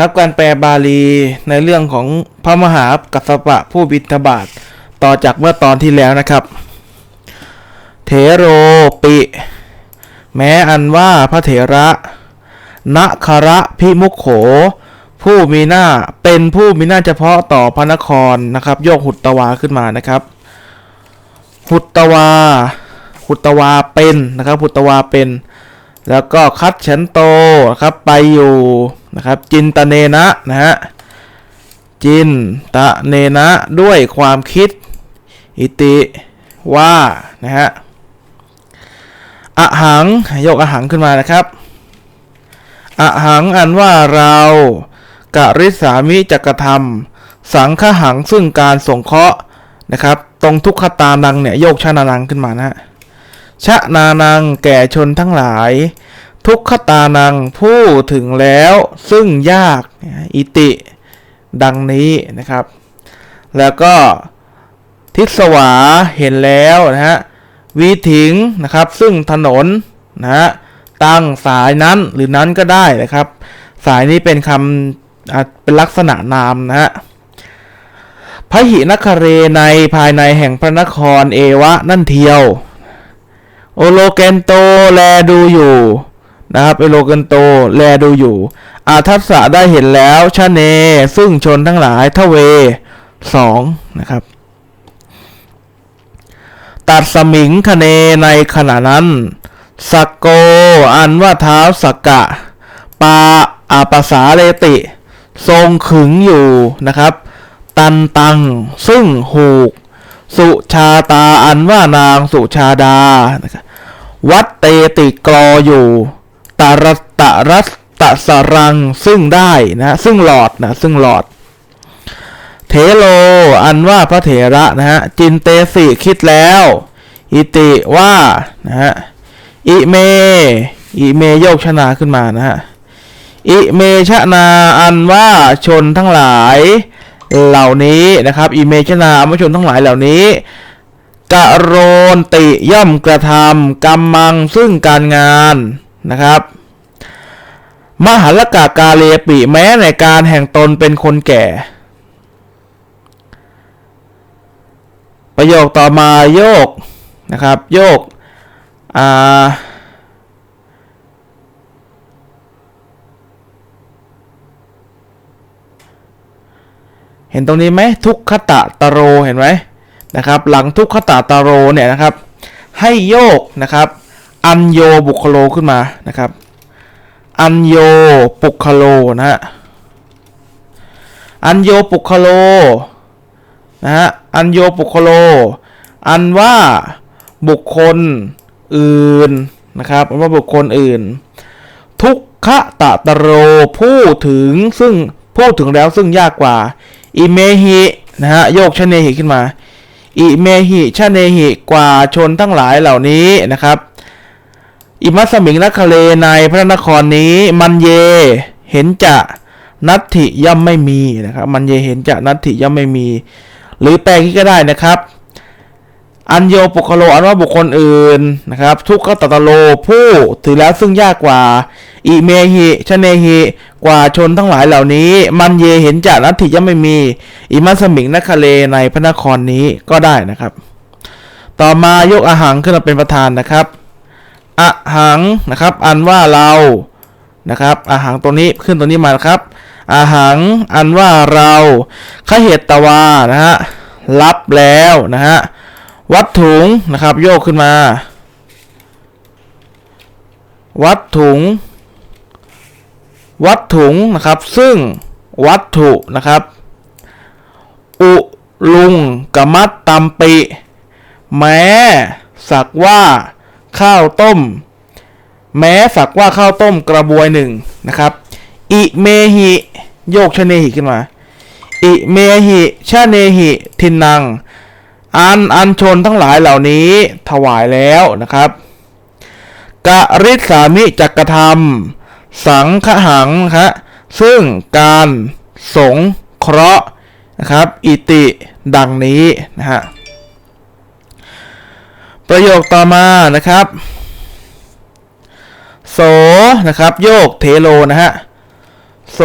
ครับการแปลบาลีในเรื่องของพระมหากัสสปะผู้บิณฑบาตต่อจากเมื่อตอนที่แล้วนะครับ เถโรปิ แม้อันว่าพระเถระนคระพิมุขโข ผู้มีหน้าเป็นผู้มีหน้าเฉพาะต่อพระนครนะครับ โยกหุตตวาขึ้นมานะครับ หุตตวา หุตตวาเป็นนะครับ หุตตวาเป็น แล้วก็คัดฉันโตครับไปอยู่ นะครับจินตเนนะนะฮะจินตะเนนะด้วยความคิด อิติว่านะฮะอหังยกอหังขึ้นมานะครับอหังอันว่าเรากะริสามิจักรธรรม สังฆหังซึ่งการสงเคราะห์นะครับ ตรงทุกขตานังเนี่ยโยกชานานังขึ้นมานะฮะชะนานังแก่ชนทั้งหลาย ทุกขตานังผู้ถึงแล้วซึ่งยากอิติดังนี้นะครับ แล้วก็ทิศวาเห็นแล้วนะฮะวีถิงนะครับซึ่งถนนนะฮะตั้งสายนั้นหรือนั้นก็ได้นะครับ สายนี้เป็นคำเป็นลักษณะนามนะฮะพระหินคเรในภายในแห่งพระนครเอวะนั่นเทียว โอโลเกนโตแลดูอยู่ นะครับโอโลเกนโต แลดูอยู่ อาทัสสะได้เห็นแล้วชะเน ซึ่งชนทั้งหลายทเวสองนะครับ ตัดสมิงคเนในขณะนั้นสกโก อันว่าเท้าสกกะ ปาอาปสาเลติ ทรงขึงอยู่นะครับ ตันตัง ซึ่งหูก สุชาตาอันว่านางสุชาดานะวัดเตติกรออยู่ ตารัตตะรัตตะสรังซึ่งได้นะซึ่งหลอดนะซึ่งหลอด เทโล อันว่าพระเถระนะฮะจินเตสิคิดแล้ว อิติว่านะฮะอิเมอิเมโยกชนาขึ้นมานะฮะอิเมชนาอันว่าชนทั้งหลายเหล่านี้นะครับอิเมชนาอันว่าชนทั้งหลายเหล่านี้กะโรนติย่อมกระทำกรรมังซึ่งการงานนะครับ มหัลกากาเลปิแม้ในการแห่งตนเป็นคนแก่ ประโยคต่อมาโยกนะครับโยกอ่าเห็นตรงนี้ไหมทุกขตะตะโรเห็นไหมนะครับ หลังทุกขตะตะโรเนี่ยนะครับ ให้โยกนะครับ อันโยบุคโลขึ้นมานะครับ อันโยปุคโลนะฮะอันโยปุคโลนะฮะอันโยปุคโล อันว่าบุคคลอื่นนะครับอันว่าบุคคลอื่น ทุกขะตะตะโรผู้ถึงซึ่งพูดถึงแล้วซึ่งยากกว่า อิเมหินะฮะโยกชเนหิขึ้นมา อิเมหิชเนหิกว่าชนทั้งหลายเหล่านี้นะครับ อิมัสมิงนคเลในพระนครนี้มันเยเห็นจะนัตถิย่อมไม่มีนะครับ มันเยเห็นจะนัตถิย่อมไม่มี หรือแปลงี้ก็ได้นะครับ อันโยปุคโลอันว่าบุคคลอื่นนะครับ ทุกขตตโลผู้ถือแล้วซึ่งยากกว่าอิเมหิชเนหิกว่าชนทั้งหลายเหล่านี้ มันเยเห็นจะนัตถิย่อมไม่มี อิมัสมิงนคเลในพระนครนี้ก็ได้นะครับ ต่อมายกอาหังขึ้นมาเป็นประธานนะครับ อะหังนะครับ อันว่าเรานะครับอาหังตัวนี้ขึ้นตัวนี้มานะครับอาหังอันว่าเราขเหตตวานะฮะรับแล้วนะฮะวัดถุงนะครับ โยกขึ้นมา วัดถุง วัดถุงนะครับ ซึ่งวัตถุนะครับ อุลุงกมัตตัมปิ แม้สักว่า ข้าวต้ม แม้สักว่าข้าวต้มกระบวยหนึ่งนะครับ อิเมหิโยกชเนหิขึ้นมา อิเมหิชเนหิ ทินนัง อันอันชนทั้งหลายเหล่านี้ถวายแล้วนะครับกะริษสามิจักรธรรม สังฆหังนะครับซึ่งการสงเคราะห์นะครับ อิติดังนี้นะฮะ ประโยคต่อมานะครับ โสนะครับ โยกเทโลนะฮะ โสโส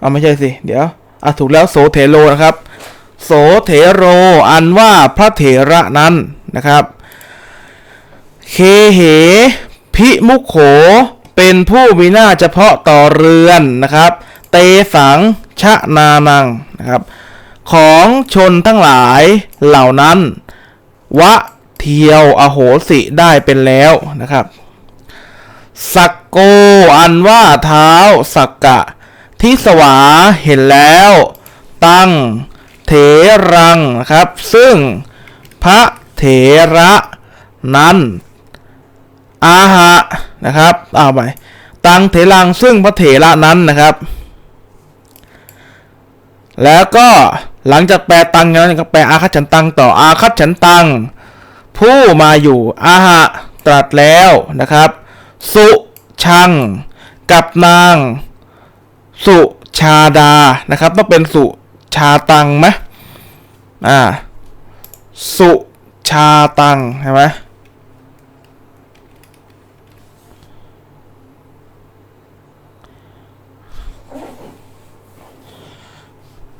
อ่าไม่ใช่สิ เดี๋ยวอะถูกแล้วโสเถโรนะครับ โสเถโร อันว่าพระเถระนั้นนะครับ เคเหพิมุขโข เป็นผู้มีหน้าเฉพาะต่อเรือนนะครับ เตสังชะนานังนะครับ ของชนทั้งหลายเหล่านั้น วะ เทียวอโหสิได้เป็นแล้วนะครับ สักโกอันว่าเท้าสักกะ ทิสวาเห็นแล้ว ตั้งเถรังนะครับ ซึ่งพระเถระนั้น อาหะนะครับเอาไปตังเถรังซึ่งพระเถระนั้นนะครับ แล้วก็หลังจากแปลตังนั้นก็แปลอาคัจฉันตังต่ออาคัจฉันตัง ผู้มาอยู่อาหะตรัสแล้วนะครับ สุชัง กับนาง สุชาดานะครับ ต้องเป็นสุชาตังไหมอ่า สุชาตังใช่ไหม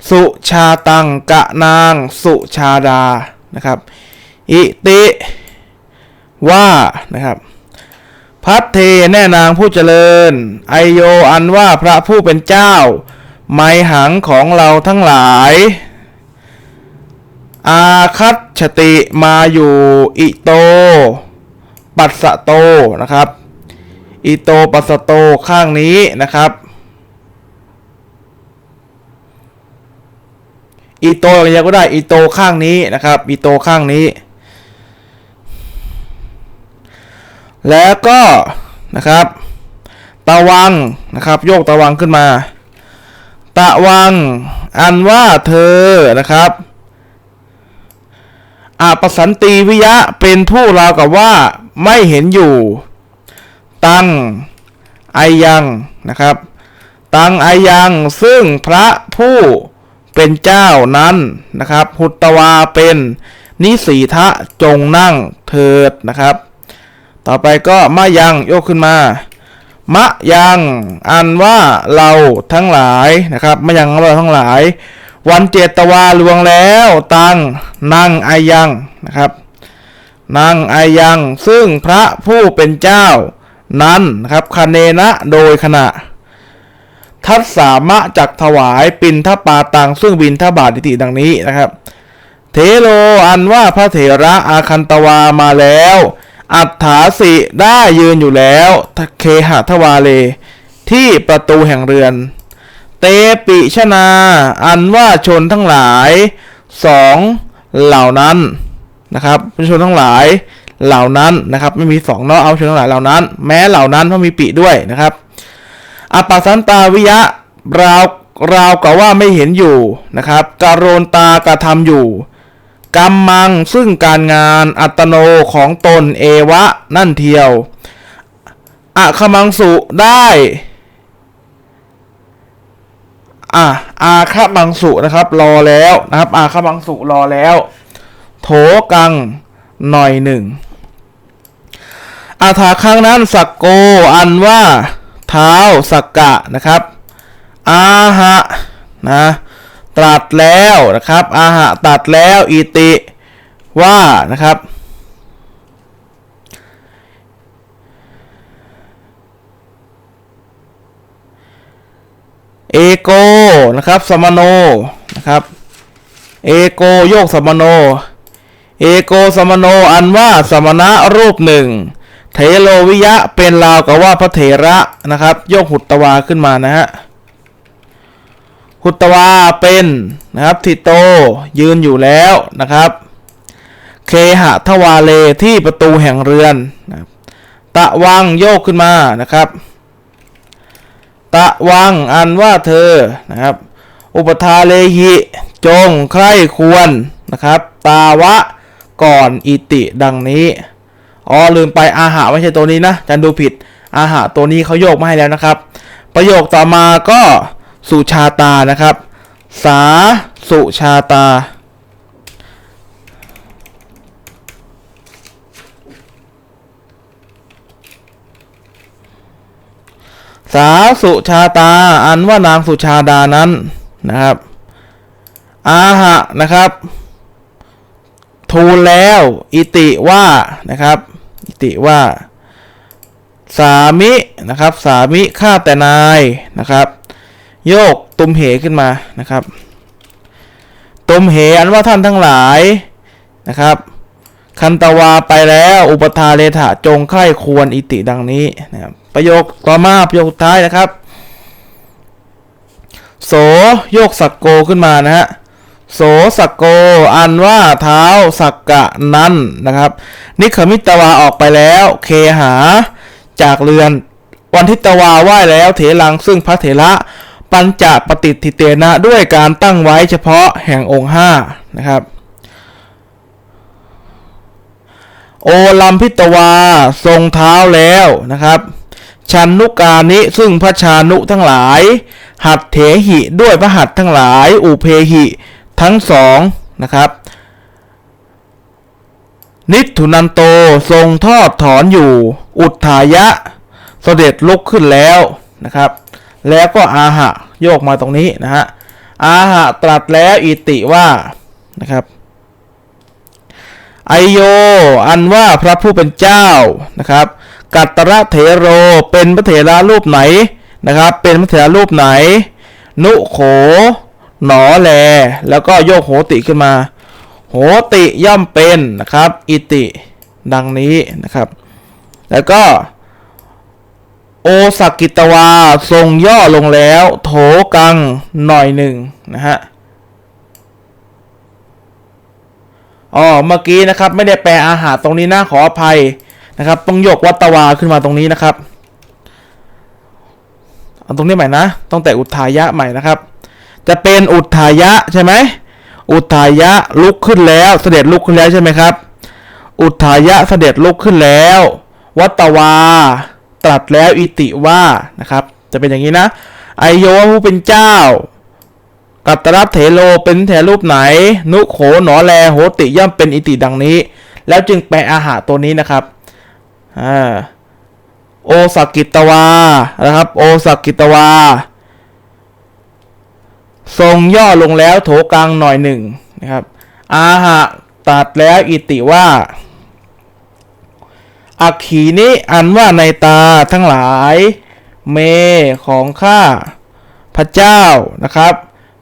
สุชาตังกะนาง สุชาดานะครับ อิติว่านะครับ พัทเทแน่นางผู้เจริญ ไอโยอันว่าพระผู้เป็นเจ้า ไมหังของเราทั้งหลาย อาคัตชติมาอยู่อิโต ปัสสโตนะครับ อิโตปัสสโตข้างนี้นะครับอีโตอย่างเดียวก็ได้อีโตข้างนี้นะครับอีโตข้างนี้ แล้วก็นะครับ ตะวังนะครับ โยกตะวังขึ้นมา ตะวัง อันว่าเธอนะครับอาปสันตีวิยะเป็นผู้ราวกับว่าไม่เห็นอยู่ ตังไอยังนะครับ ตังไอยังซึ่งพระผู้เป็นเจ้านั้นนะครับ หุตวาเป็นนิสีทะจงนั่งเถิดนะครับ ต่อไปก็มะยังยกขึ้นมามะยังอันว่าเราทั้งหลายนะครับมะยังเราทั้งหลาย วันเจตวาลวงแล้ว ตังนั่งไอยังนะครับนั่งไอยังซึ่งพระผู้เป็นเจ้า นั้นนะครับคเนนะโดยขณะ ทัศสามะจักถวายปินทปาตังซึ่งบินทบาทติติดังนี้นะครับ เทโลอันว่าพระเถระอาคันตวามาแล้ว อัฏฐาสิได้ยืนอยู่แล้วเคหะทวาเล ที่ประตูแห่งเรือน เตปิชนา อันว่าชนทั้งหลายสองเหล่านั้นนะครับชนทั้งหลายเหล่านั้นนะครับไม่มีสองเนาะเอาชนทั้งหลายเหล่านั้น แม้เหล่านั้นเพราะมีปิด้วยนะครับอปสันตาวิยะราวราวกับว่าไม่เห็นอยู่นะครับการโรนตากระทำอยู่ กรรมังซึ่งการงานอัตโนของตนเอวะนั่นเทียวอะขมังสุได้อะอาคมังสุนะครับ รอแล้วนะครับ อาคมังสุรอแล้ว โถกังหน่อยหนึ่งอาถาครั้งนั้นสักโกอันว่า เท้าสักกะนะครับ อาหะนะ ตรัสแล้วนะครับอาหะตรัสแล้วอิติว่านะครับ เอโกนะครับสมโนนะครับเอโกโยกสมโน เอโกสมโนอันว่าสมณะรูปหนึ่ง เทโลวิยะเป็นราวกับว่าพระเถระนะครับ โยกหุตตวาขึ้นมานะฮะ หุตวาเป็นนะครับทิโตยืนอยู่แล้วนะครับ เคหะทวาเลที่ประตูแห่งเรือนนะครับตะวังโยกขึ้นมานะครับ ตะวังอันว่าเธอนะครับ อุปทาเลหิจงใคร่ควรนะครับ ตาวะก่อนอิติดังนี้อ๋อลืมไปอาหาไม่ใช่ตัวนี้นะจันดูผิดอาหาตัวนี้เขาโยกมาให้แล้วนะครับ ประโยคต่อมาก็ สุชาตานะครับ สาสุชาตา สาสุชาตา อันว่านางสุชาดานั้นนะครับ อาหะนะครับ ทูลแล้ว อิติว่านะครับ อิติว่า สามินะครับ สามิข้าแต่นายนะครับ โยกตุมเหขึ้นมานะครับตุมเหอันว่าท่านทั้งหลายนะครับ คันตวาไปแล้วอุปทาเลถะจงไข้ควรอิติดังนี้นะครับประโยคต่อมาประโยคท้ายนะครับ โสโยกสักโกขึ้นมานะฮะโสสักโก อันว่าเท้าสักกะนั้นนะครับ นิขมิตวาออกไปแล้ว เคหาจากเรือน วันทิตวาไหว้แล้วเถลังซึ่งพระเถระ ปัญจปฏิทิเตนะด้วยการตั้งไว้เฉพาะแห่งองค์ห้านะครับ โอลัมพิตวาทรงเท้าแล้วนะครับชันนุกานิซึ่งพระชานุทั้งหลาย หัดเถหิด้วยพระหัตทั้งหลาย อุเพหิทั้งสองนะครับ นิทุนันโตทรงทอดถอนอยู่ อุทธายะ เสด็จลุกขึ้นแล้วนะครับ แล้วก็อาหะโยกมาตรงนี้นะฮะอาหะตรัสแล้วอิติว่านะครับไอโย อันว่าพระผู้เป็นเจ้านะครับ กัตตระเถโรเป็นพระเถระรูปไหนนะครับ เป็นพระเถระรูปไหน นุโข หนอแล แล้วก็โยกโหติขึ้นมา โหติย่อมเป็นนะครับ อิติดังนี้นะครับ แล้วก็ โอสักกิตวาทรงย่อลงแล้ว โถกังหน่อยหนึ่งนะฮะอ๋อเมื่อกี้นะครับไม่ได้แปลอาหารตรงนี้นะขออภัยนะครับ ต้องยกวัตวาขึ้นมาตรงนี้นะครับเอาตรงนี้ใหม่นะต้องแต่อุทายะใหม่นะครับ จะเป็นอุทายะใช่ไหมอุทายะลุกขึ้นแล้ว เสด็จลุกขึ้นแล้วใช่ไหมครับ อุทายะเสด็จลุกขึ้นแล้ว วัตวา ตรัสแล้วอิติว่านะครับ จะเป็นอย่างนี้นะไอโยผู้เป็นเจ้า กัตตรับเถโลเป็นแถรูปไหน นุโขหนอแลโหติย่อมเป็นอิติดังนี้ แล้วจึงแปลอาหารตัวนี้นะครับอ่าโอสักกิตวานะครับ โอสักกิตวา ทรงย่อลงแล้วโถกลางหน่อยหนึ่งนะครับ อาหะตัดแล้วอิติว่า อักขีนี้อันว่าในตาทั้งหลาย เมของข้าพระเจ้านะครับ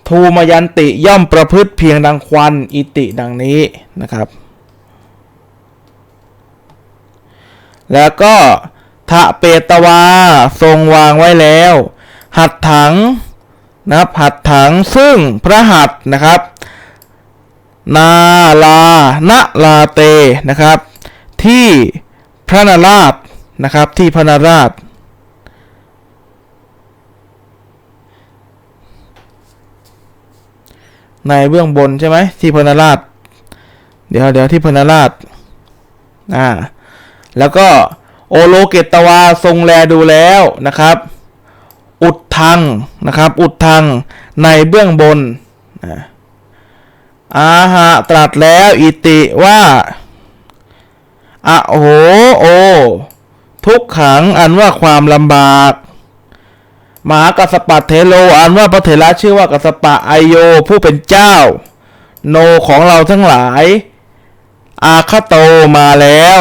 ทูมยันติย่อมประพฤติเพียงดังควันอิติดังนี้นะครับ แล้วก็ทะเปตวาทรงวางไว้แล้ว หัดถังนะครับหัดถังซึ่งพระหัตนะครับ นาลาณลาเตนะครับ ที่ พระนาราชนะครับที่พระนาราชในเบื้องบนใช่ไหมที่พระนาราชเดี๋ยวเดี๋ยวที่พระนาราชอ่าแล้วก็โอโลเกตวาทรงแลดูแล้วนะครับ อุดทังนะครับ อุดทังในเบื้องบนอ่าอาหะตรัสแล้วอิติว่า อะโหโอ ทุกขังอันว่าความลำบากมหากัสสปะเทโลอันว่าพระเถระชื่อว่ากัสสปะไอโยผู้เป็นเจ้า โนของเราทั้งหลาย อาคาโตมาแล้ว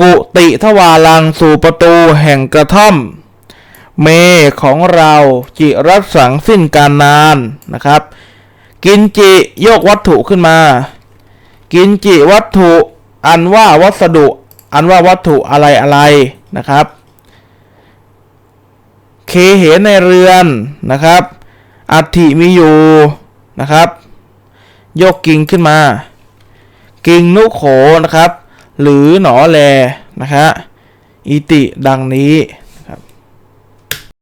กุติทวาลังสู่ประตูแห่งกระท่อม เมของเราจิรัสสังสิ้นการนานนะครับ กินจิโยกวัตถุขึ้นมา กินจิวัตถุ อันว่าวัสดุ อันว่าวัตถุอะไรอะไรนะครับ เคเหในเรือนนะครับอัฐิมีอยู่นะครับ ยกกิ่งขึ้นมา กิ่งนุโขนะครับ หรือหนอแลนะฮะอิติดังนี้